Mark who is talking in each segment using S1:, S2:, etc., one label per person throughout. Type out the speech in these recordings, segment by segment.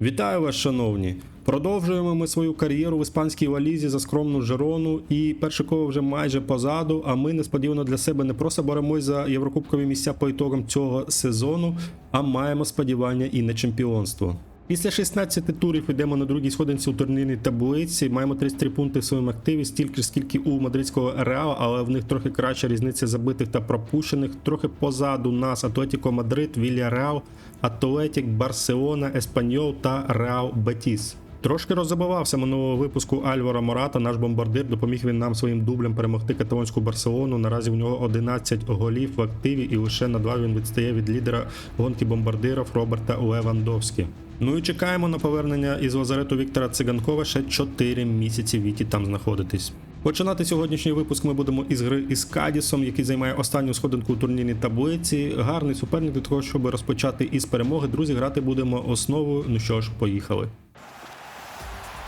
S1: Вітаю вас, шановні! Продовжуємо ми свою кар'єру в іспанській валізі за скромну Жерону, і перше коло вже майже позаду. А ми несподівано для себе не просто боремось за єврокубкові місця по ітогам цього сезону, а маємо сподівання і на чемпіонство. Після 16 турів йдемо на другій сходинці у турнірній таблиці. Маємо 33 пункти в своєму активі, стільки ж скільки у мадридського Реала, але в них трохи краща різниця забитих та пропущених. Трохи позаду нас Атлетіко Мадрид, Вільяреал, Атлетік, Барселона, Еспаньол та Реал Бетіс. Трошки роззабивався минулого випуску Альвара Мората, наш бомбардир. Допоміг він нам своїм дублем перемогти каталонську Барселону. Наразі в нього 11 голів в активі, і лише на два він відстає від лідера гонки бомбардирів Роберта Левандовські. Ну і чекаємо на повернення із лазарету Віктора Циганкова ще 4 місяці Віті там знаходитись. Починати сьогоднішній випуск ми будемо із гри із Кадісом, який займає останню сходинку у турнірній таблиці. Гарний суперник для того, щоб розпочати із перемоги. Друзі, грати будемо основою. Ну що ж, поїхали.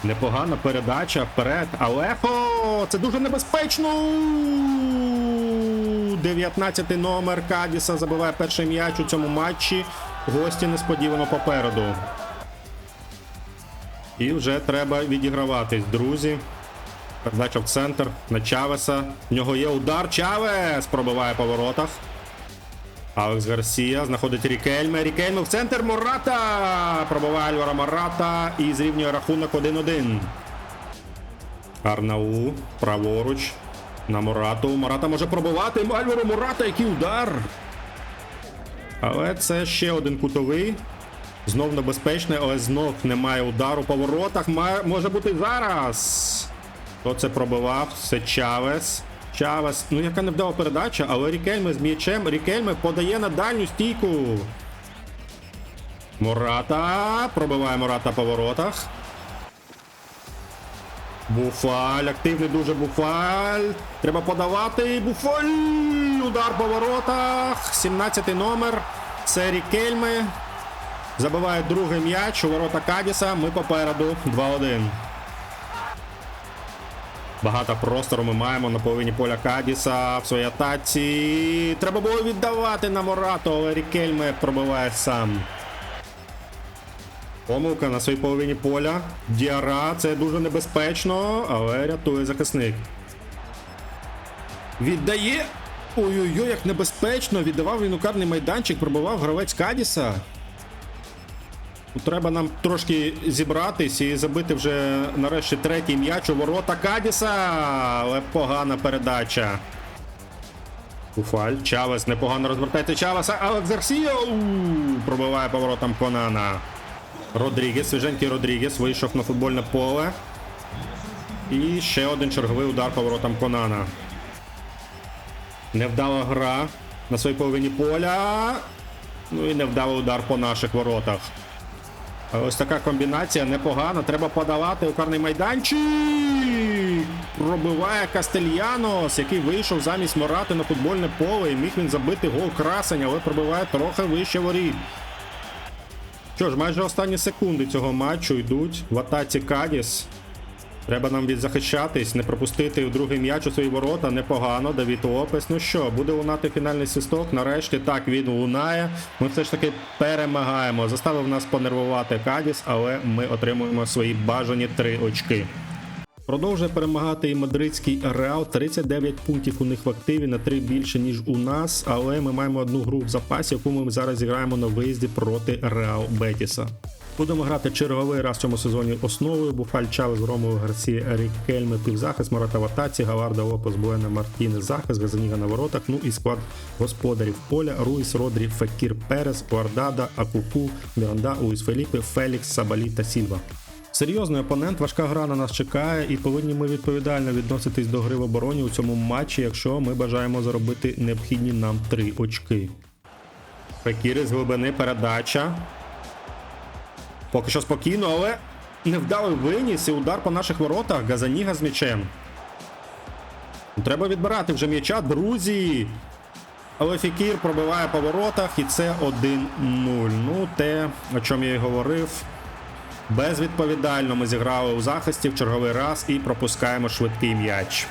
S1: Непогана передача вперед. Алехо! Це дуже небезпечно. 19-й номер Кадіса забиває перший м'яч у цьому матчі. Гості несподівано попереду. І вже треба відіграватись, друзі. Передача в центр на Чавеса. В нього є удар. Чавес пробиває по воротах. Алекс Гарсія знаходить Рікельме. Рікельме в центр Мората. Пробиває Альвара Мората і зрівнює рахунок 1-1. Арнау праворуч. На Морату. Мората може пробивати. Альваро Мората, який удар. Але це ще один кутовий. Знов небезпечний, але знов немає удару по воротах. Має, може бути зараз. Хто це пробивав? Це Чавес. Чавес. Ну, яка невдала передача, але Рікельме з м'ячем. Рікельме подає на дальню стійку. Мората. Пробиває Мората по воротах. Буфаль. Активний дуже буфаль. Треба подавати. Буфаль. Удар по воротах. 17 номер. Це Рікельме. Забиває другий м'яч у ворота Кадіса. Ми попереду 2-1. Багато простору ми маємо на половині поля Кадіса в своїй атаці. Треба було віддавати на Морату, але Рікельме пробиває сам. Помилка на своїй половині поля. Діара, це дуже небезпечно, але рятує захисник. Віддає. Ой-ой-ой, як небезпечно. Віддавав він у карний майданчик, пробивав гравець Кадіса. Треба нам трошки зібратись і забити вже нарешті третій м'яч у ворота Кадіса. Але погана передача. Уфаль. Чавес непогано розвертається Чавеса. Гарсія пробиває поворотом Конана. Родрігес, свіженький Родрігес вийшов на футбольне поле. І ще один черговий удар поворотом Конана. Невдала гра на своїй половині поля. Ну і невдалий удар по наших воротах. Ось така комбінація непогана. Треба подавати у карний майданчик. Пробиває Кастельянос, який вийшов замість Морати на футбольне поле. І міг він забити гол красень, але пробиває трохи вище воріт. Що ж, майже останні секунди цього матчу йдуть в атаці Кадіс. Треба нам відзахищатись, не пропустити в другий м'яч у свої ворота. Непогано. Давід Лопес. Ну що, буде лунати фінальний свисток. Нарешті так він лунає. Ми все ж таки перемагаємо. Заставив нас понервувати Кадіс, але ми отримуємо свої бажані три очки. Продовжує перемагати і мадридський Реал. 39 пунктів у них в активі на 3 більше, ніж у нас. Але ми маємо одну гру в запасі, яку ми зараз зіграємо на виїзді проти Реал Бетіса. Будемо грати черговий раз в цьому сезоні основою. Буфаль Чавес, Ромео Гарсія, Ерік Кельме, півзахист, Марата в атаці, Гаварда Лопес, Буена Мартінес, захист, Газаніга на воротах. Ну і склад господарів поля. Руїс, Родрі, Фекір Перес, Гвардада, Акуку, Міранда, Луїс Феліпе, Фелікс, Сабалі та Сільва. Серйозний опонент, важка гра на нас чекає, і повинні ми відповідально відноситись до гри в обороні у цьому матчі, якщо ми бажаємо заробити необхідні нам три очки. Фекіри з глибини передача. Поки що спокійно, але невдалий виніс і удар по наших воротах. Газаніга з м'ячем. Треба відбирати вже м'яча, друзі. Але Фікір пробиває по воротах, і це 1-0. Ну, те, о чому я й говорив. Безвідповідально ми зіграли у захисті в черговий раз і пропускаємо швидкий м'яч.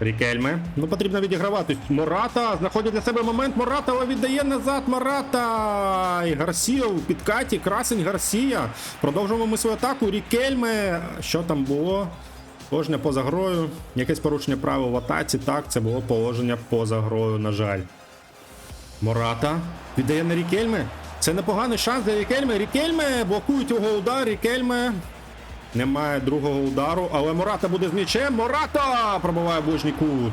S1: Рікельме. Ну потрібно відігравати. Мората знаходить для себе момент. Мората але віддає назад. Мората. І Гарсія у підкаті. Красень Гарсія. Продовжуємо ми свою атаку. Рікельме. Що там було? Положення поза грою. Якесь порушення правил в атаці. Так, це було положення поза грою, на жаль. Мората віддає на Рікельме. Це непоганий шанс для Рікельме. Рікельме блокують його удар. Рікельме. Немає другого удару, але Мората буде з м'ячем. Мората пробиває ближній кут.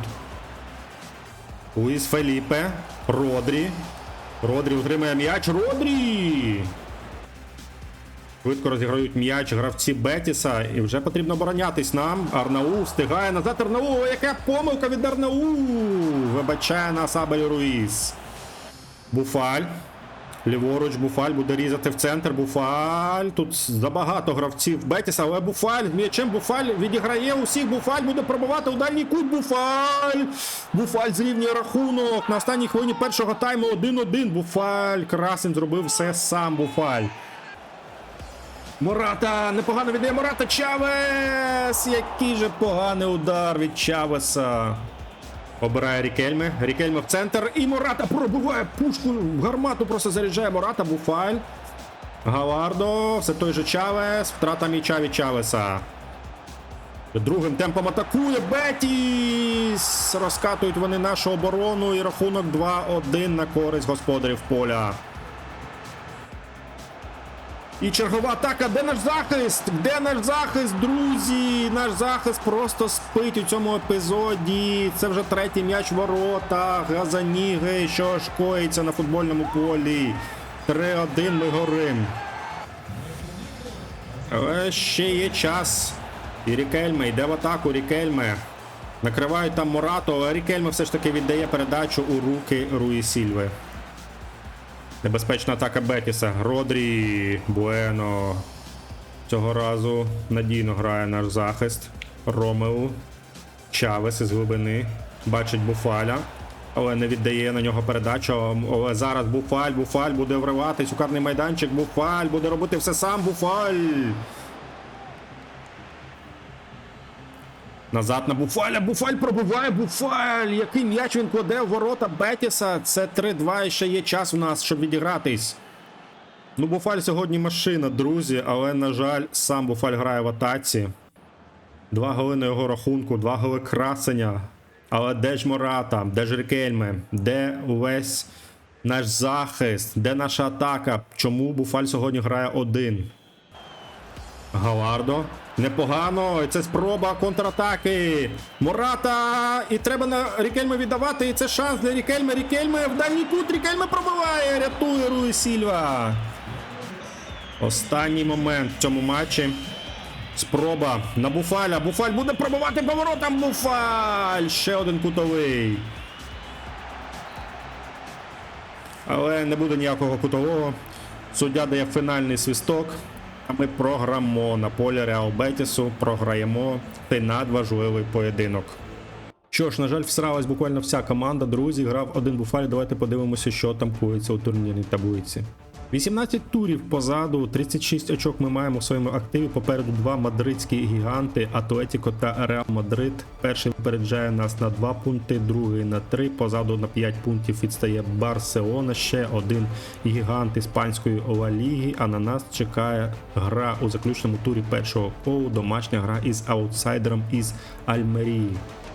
S1: Луїс Феліпе. Родрі. Родрі утримує м'яч. Родрі. Швидко розіграють м'яч гравці Бетіса. І вже потрібно оборонятись нам. Арнау встигає назад. Арнау. О, Яка помилка від Арнау. Вибачає нас Абель Руїс. Буфаль. Ліворуч Буфаль буде різати в центр. Буфаль. Тут забагато гравців Бетіса, але Буфаль. М'ячем Буфаль відіграє усіх. Буфаль буде пробувати у дальній кут. Буфаль. Буфаль зрівнює рахунок. На останній хвилині першого тайму 1-1. Буфаль. Красин зробив все сам. Буфаль. Мората! Непогано віддає Мората Чавес! Який же поганий удар від Чавеса. Обирає Рікельме. Рікельме в центр. І Мората пробиває пушку в гармату, просто заряджає Мората, Буфаль. Галардо, все той же Чавес. Втрата м'яча від Чавеса. Другим темпом атакує Бетіс. Розкатують вони нашу оборону і рахунок 2-1 на користь господарів поля. І чергова атака. Де наш захист? Де наш захист, друзі? Наш захист просто спить у цьому епізоді. Це вже третій м'яч в воротах. Газаніги, що ж на футбольному полі. 3-1 ми горим. Але ще є час. І Рікельме йде в атаку. Рікельме. Накривають там Морату, але Рікельме все ж таки віддає передачу у руки Руї Сільви. Небезпечна атака Бетіса. Родрі, Буено. Цього разу надійно грає наш захист. Ромеу. Чавес із глибини. Бачить Буфаля. Але не віддає на нього передачу. Але зараз Буфаль, Буфаль буде вриватись у карний майданчик. Буфаль буде робити все сам. Буфаль. Назад на Буфаля. Буфаль пробиває Буфаль. Який м'яч він кладе в ворота Бетіса. Це 3-2 і ще є час у нас, щоб відігратись. Ну, Буфаль сьогодні машина, друзі, але, на жаль, сам Буфаль грає в атаці. Два голи на його рахунку, два голи красення. Але де ж Мората, де ж Рікельме, де увесь наш захист, де наша атака? Чому Буфаль сьогодні грає один? Галардо. Непогано. Це спроба контратаки. Мората. І треба на Рікельме віддавати. І це шанс для Рікельме. Рікельме в дальній кут. Рікельме пробиває. Рятує Руї Сільва. Останній момент в цьому матчі. Спроба на Буфаля. Буфаль буде пробивати поворотом. Буфаль. Ще один кутовий. Але не буде ніякого кутового. Суддя дає фінальний свисток. Ми програмо на полі Реал Бетісу, програємо цей надважливий поєдинок. Що ж, на жаль, всралась буквально вся команда. Друзі, грав один буфаль. Давайте подивимося, що там кується у турнірній таблиці. 18 турів позаду, 36 очок ми маємо в своєму активі. Попереду два мадридські гіганти Атлетіко та Реал Мадрид. Перший випереджає нас на 2 пункти, другий на 3. Позаду на 5 пунктів відстає Барселона. Ще один гігант іспанської Ла Ліги. А на нас чекає гра у заключному турі першого колу. Домашня гра із аутсайдером із Альмерії.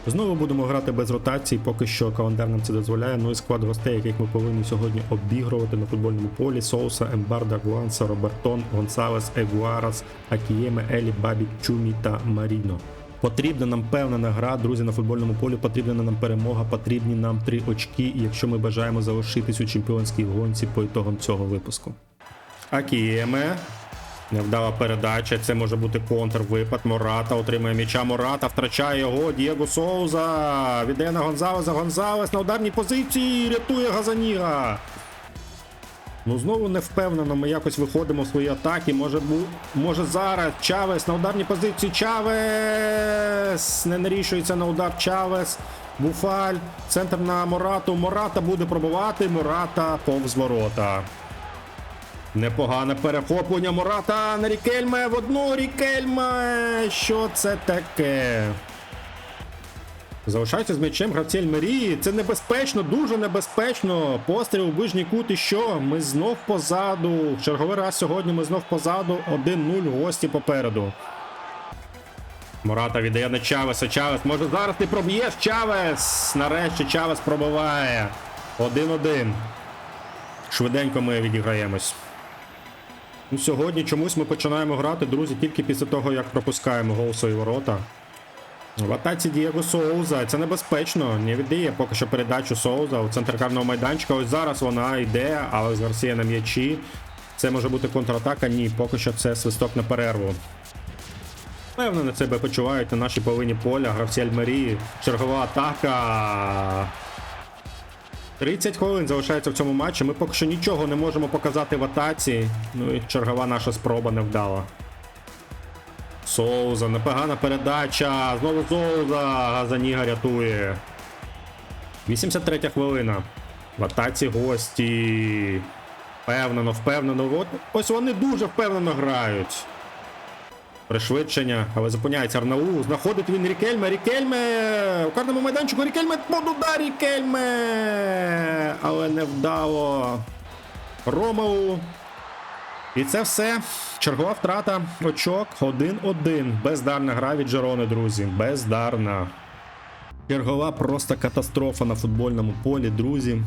S1: Знову будемо грати без ротації, поки що календар нам це дозволяє. Ну і склад гостей, яких ми повинні сьогодні обігрувати на футбольному полі: Соуса, Ембарда, Гуанса, Робертон, Гонсалес, Егуарас, Акієме, Елі, Бабі, Чумі та Маріно. Потрібна нам певна гра, друзі, на футбольному полі. Потрібна нам перемога, потрібні нам три очки, якщо ми бажаємо залишитись у чемпіонській гонці по ітогам цього випуску. Акієме. Невдала передача. Це може бути контрвипад. Мората отримує м'яча. Мората втрачає його. Дієго Соуза. Віддає на Гонзалеса. Гонзалес на ударній позиції. Рятує Газаніга. Ну знову не впевнено. Ми якось виходимо в свої атаки. Може бу... може зараз. Чавес на ударній позиції. Чавес. Не нарішується на удар Чавес. Буфаль. Центр на Морату. Мората буде пробувати. Мората повз ворота. Непогане перехоплення Мурата на Рікельме в одну Рікельме. Що це таке? Залишається з м'ячем гравці Ельмерії. Це небезпечно, дуже небезпечно. Постріл у ближній кут і що? Ми знов позаду. Черговий раз сьогодні ми знов позаду. 1-0 гості попереду. Мората віддає на Чавеса. Чавес, може зараз ти проб'єш Чавес. Нарешті Чавес пробиває. 1-1. Швиденько ми відіграємось. Ну, сьогодні чомусь ми починаємо грати, друзі, тільки після того, як пропускаємо гол свої ворота. В атаці Дієго Соуза. Це небезпечно. Не віддає поки що передачу Соуза у центр карного майданчика. Ось зараз вона йде, але з Гарсія на м'ячі. Це може бути контратака. Ні, поки що це свисток на перерву. Певно, на себе почувають на нашій половині поля. Гравці Альмерії. Чергова атака. 30 хвилин залишається в цьому матчі. Ми поки що нічого не можемо показати в атаці. Ну і чергова наша спроба не вдала. Соуза, непогана передача. Знову Соуза. Газаніга рятує. 83 хвилина. В атаці гості. Впевнено, впевнено. От, ось вони дуже впевнено грають. Пришвидшення, але зупиняється Арнау. Знаходить він Рікельме. Рікельме! У карному майданчику Рікельме под удар Рікельме! Але не вдало. Ромеу. І це все. Чергова втрата очок 1-1. Бездарна гра від Жерони, друзі. Бездарна. Чергова просто катастрофа на футбольному полі, друзі.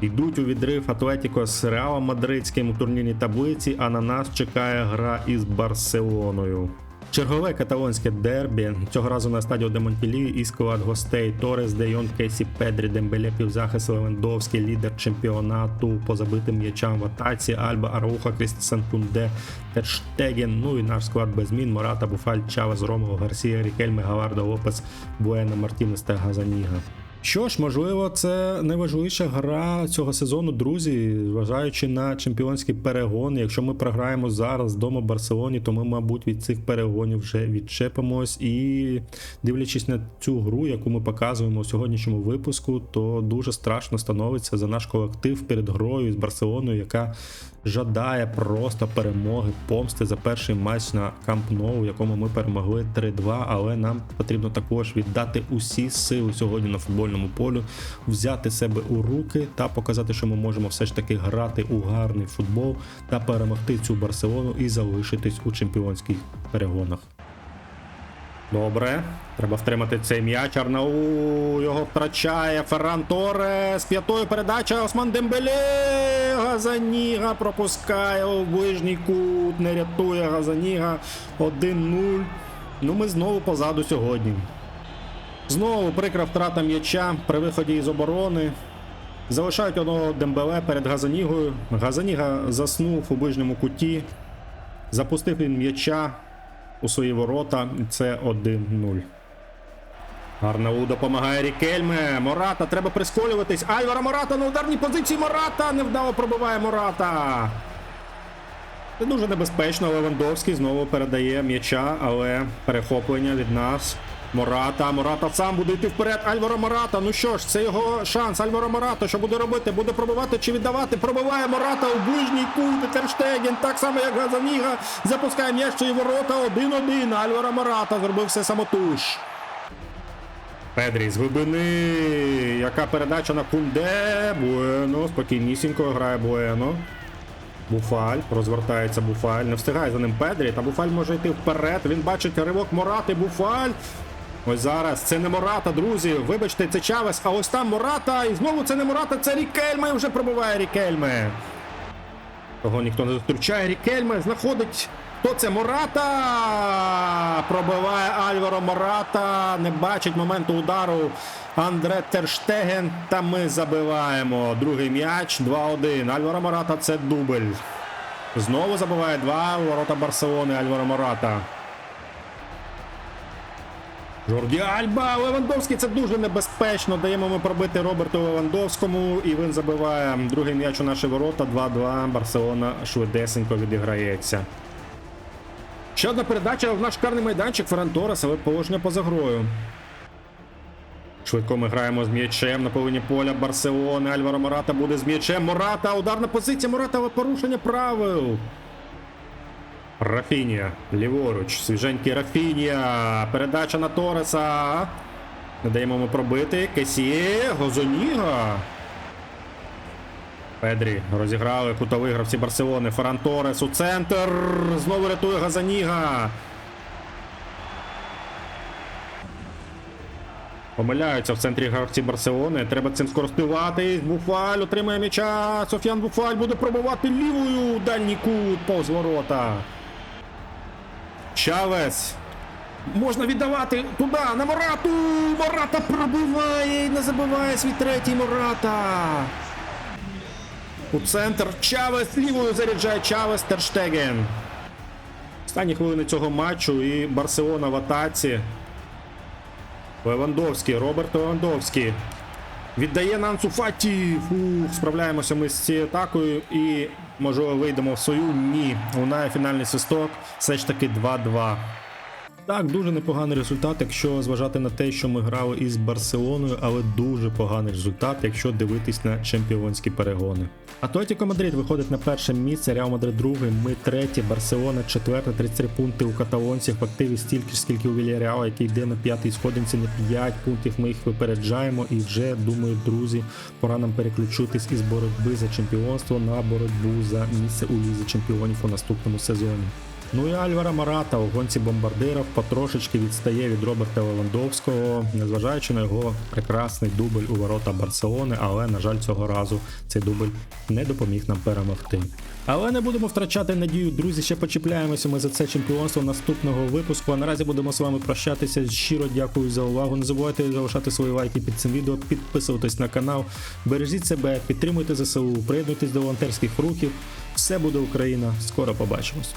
S1: Йдуть у відрив Атлетіко з Реалом Мадридським у турнірній таблиці, а на нас чекає гра із Барселоною. Чергове каталонське дербі. Цього разу на стадіо де і склад гостей Торес, Де Йон, Кейсі, Педрі, Дембеле, півзахист Левандовський, лідер чемпіонату по забитим м'ячам в атаці, Альба, Арауха, Крістесен Кунде, Терштеген, ну і наш склад без змін, Мората, Буфаль, Чавес, Ромео, Гарсія, Рікельме, Гаварда, Лопес, Буена, Мартінес та Газаніга. Що ж, можливо, це найважливіша гра цього сезону, друзі, зважаючи на чемпіонські перегони. Якщо ми програємо зараз вдома Барселоні, то ми, мабуть, від цих перегонів вже відчепимось. І дивлячись на цю гру, яку ми показуємо у сьогоднішньому випуску, то дуже страшно становиться за наш колектив перед грою з Барселоною, яка жадає просто перемоги, помсти за перший матч на Камп в якому ми перемогли 3-2. Але нам потрібно також віддати усі сили сьогодні на футбольному полю, взяти себе у руки та показати, що ми можемо все ж таки грати у гарний футбол та перемогти цю Барселону і залишитись у чемпіонських перегонах. Добре, треба втримати цей м'яч. Арнау його втрачає. Ферран Торес. П'ятою передача. Осман Дембеле. Газаніга пропускає у ближній кут. Не рятує Газаніга. 1-0. Ну ми знову позаду сьогодні. Знову прикра втрата м'яча при виході із оборони. Залишають одного Дембеле перед Газанігою. Газаніга заснув у ближньому куті. Запустив він м'яча у свої ворота. Це 1-0. Арнау допомагає Рікельме. Мората треба прискорюватись. Альвара Мората на ударній позиції. Мората невдало пробиває Мората. Це дуже небезпечно. Левандовський знову передає м'яча, але перехоплення від нас. Мората, Мората сам буде йти вперед. Альваро Мората. Ну що ж, це його шанс. Альваро Мората. Що буде робити? Буде пробивати чи віддавати? Пробиває Мората у ближній кут. Терштеген, так само як Газаніга. Запускає м'яч свої ворота. 1-1. Альваро Мората зробив все самотуш. Педрі з глибини. Яка передача на Кунде? Буено. Спокійнісінько грає Буено. Буфаль, розвертається Буфаль, не встигає за ним Педрі, та Буфаль може йти вперед. Він бачить ривок Морати, Буфаль. Ось зараз це не Мората, друзі. Вибачте, це Чавес, а ось там Мората. І знову це не Мората, це Рікельме. Вже пробиває Рікельме. Того ніхто не зустрічає. Рікельме знаходить. Хто це Мората? Пробиває Альваро Мората. Не бачить моменту удару Андре Терштеген. Та ми забиваємо. Другий м'яч. 2-1. Альваро Мората це дубль. Знову забиває два ворота Барселони Альваро Мората. Жорді Альба, Левандовський це дуже небезпечно. Даємо ми пробити Роберту Левандовському, і він забиває другий м'яч у наші ворота. 2-2. Барселона швидесенько відіграється. Ще одна передача в наш карний майданчик Ферран Торес, але положення поза грою. Швидко ми граємо з м'ячем на половині поля Барселони. Альваро Мората буде з м'ячем. Мората, ударна позиція Мората, але порушення правил. Рафінія, ліворуч, свіженький Рафінія. Передача на Тореса. Не даємо йому пробити. Кесіє, Гозоніга. Педрі розіграли кутові гравці Барселони. Ферран Торес у центр. Знову рятує Газаніга. Помиляються в центрі гравці Барселони. Треба цим скористуватись. Буфаль отримає м'яча. Софіан Буфаль буде пробувати лівою. Дальній кут повз ворота. Чавес. Можна віддавати туди, на Морату! Мората пробиває і не забиває свій третій Мората. У центр Чавес лівою заряджає Чавес Терштеген. Останні хвилини цього матчу і Барселона в атаці. Левандовський, Роберт Левандовський. Віддає Нансу Фаті. Фух, справляємося ми з цією атакою і, можливо, вийдемо в свою. Ні. Лунає фінальний свисток. Все ж таки 2-2. Так, дуже непоганий результат, якщо зважати на те, що ми грали із Барселоною, але дуже поганий результат, якщо дивитись на чемпіонські перегони. Атлетіко Мадрид виходить на перше місце, Реал Мадрид друге, ми третє, Барселона четверте, 33 пункти у каталонців, в активі стільки ж, скільки у Вільяреала, який йде на п'ятій сходинці на 5 пунктів. Ми їх випереджаємо і вже думаю, друзі, пора нам переключитись із боротьби за чемпіонство на боротьбу за місце у лізі чемпіонів у наступному сезоні. Ну і Альвара Марата у гонці бомбардирів потрошечки відстає від Роберта Левандовського, незважаючи на його прекрасний дубль у ворота Барселони, але на жаль, цього разу цей дубль не допоміг нам перемогти. Але не будемо втрачати надію, друзі. Ще почіпляємося ми за це чемпіонство наступного випуску. А наразі будемо з вами прощатися. Щиро дякую за увагу. Не забувайте залишати свої лайки під цим відео, підписуватись на канал. Бережіть себе, підтримуйте ЗСУ, приєднуйтесь до волонтерських рухів. Все буде Україна. Скоро побачимось.